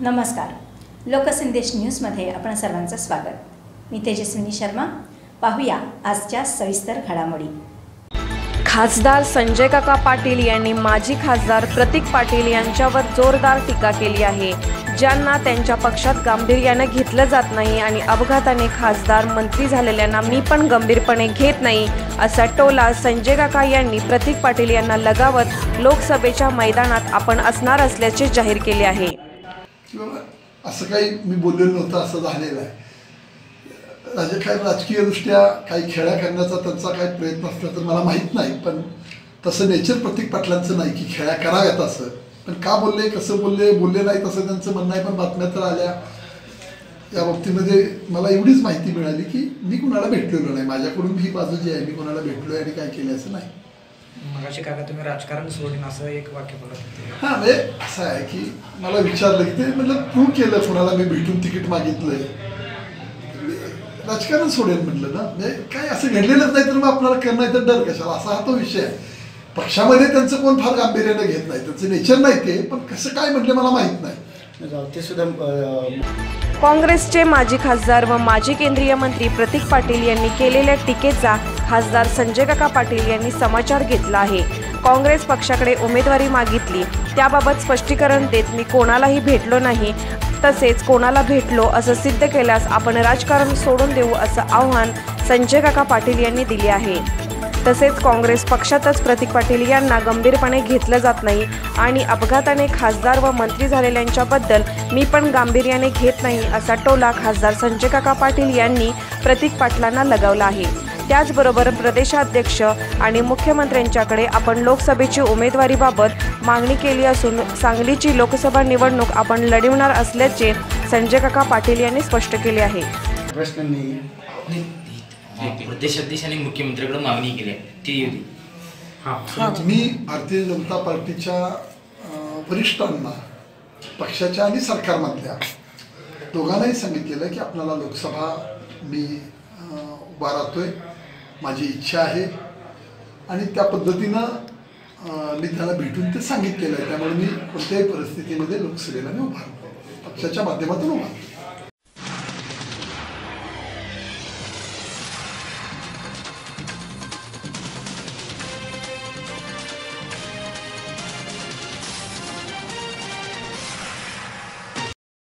नमस्कार. लोकसंदेश न्यूजमध्ये आपण सर्वांचं स्वागत. मी तेजस्विनी शर्मा. पाहूया आजच्या सविस्तर घडामोडी. खासदार संजय काका पाटील यांनी माजी खासदार प्रतीक पाटील यांच्यावर जोरदार टीका केली आहे. ज्यांना त्यांच्या पक्षात गांभीर्याने घेतलं जात नाही आणि अपघाताने खासदार मंत्री झालेल्यांना मी पण गंभीरपणे घेत नाही असा टोला संजय काका यांनी प्रतीक पाटील यांना लगावत लोकसभेच्या मैदानात आपण असणार असल्याचे जाहीर केले आहे. किंवा असं काही मी बोललेलं नव्हतं असं झालेलं आहे. राजे काय राजकीयदृष्ट्या काही खेळ्या करण्याचा त्यांचा काही प्रयत्न असला तर मला माहीत नाही पण तसं नेचर प्रतीक पाटलांचं नाही की खेळ्या कराव्यात असं. पण का बोलले कसं बोलले बोलले नाही तसं त्यांचं म्हणणं आहे पण बातम्या तर आल्या. या बाबतीमध्ये मला एवढीच माहिती मिळाली की मी कुणाला भेटलेलो नाही. माझ्याकडून ही बाजू जी आहे मी कुणाला भेटलो आहे आणि काय केलं असं नाही. मगाशी काका तुम्ही राजकारण सोडून असं एक वाक्य बोलत होते. हा म्हणजे असं आहे की मला विचारलं की ते म्हटलं तू केलं कोणाला मी भेटून तिकीट मागितलंय? राजकारण सोडेल म्हटलं ना. म्हणजे काय असं घडलेलंच नाही तर मग आपल्याला करणार तर डर कशाला? असा हा तो विषय आहे. पक्षामध्ये त्यांचं कोण फार गांभीर्यानं घेत नाही त्यांचं नेचर नाही ते पण कसं काय म्हटलं मला माहीत नाही. ते सुद्धा काँग्रेसचे माजी खासदार व माजी केंद्रीय मंत्री प्रतीक पाटील यांनी केलेल्या टीकेचा खासदार संजय काका पाटील यांनी समाचार घेतला आहे. काँग्रेस पक्षाकडे उमेदवारी मागितली. त्याबाबत स्पष्टीकरण देत मी कोणालाही भेटलो नाही. तसेच कोणाला भेटलो असं सिद्ध केल्यास आपण राजकारण सोडून देऊ असं आव्हान संजय काका पाटील यांनी दिले आहे. तसेच काँग्रेस पक्षातच प्रतीक पाटील यांना गंभीरपणे घेतलं जात नाही आणि अपघाताने खासदार व मंत्री झालेल्यांच्याबद्दल मी पण गांभीर्याने घेत नाही असा टोला खासदार संजय काका पाटील यांनी प्रतीक पाटलांना लगावला आहे. त्याचबरोबर प्रदेशाध्यक्ष आणि मुख्यमंत्र्यांच्याकडे आपण लोकसभेची उमेदवारीबाबत मागणी केली असून सांगलीची लोकसभा निवडणूक आपण लढवणार असल्याचे संजय काका पाटील यांनी स्पष्ट केले आहे. प्रदेशाध्यक्ष आणि मुख्यमंत्र्याकडे मागणी केली ती मी भारतीय जनता पार्टीच्या वरिष्ठांना पक्षाच्या आणि सरकारमधल्या दोघांनाही सांगितलेलं की आपल्याला लोकसभा मी उभा राहतोय माझी इच्छा आहे. आणि त्या पद्धतीनं मी त्याला भेटून ते सांगितलेलं आहे. त्यामुळे मी कोणत्याही परिस्थितीमध्ये लोकसभेला मी उभा पक्षाच्या माध्यमातून उभा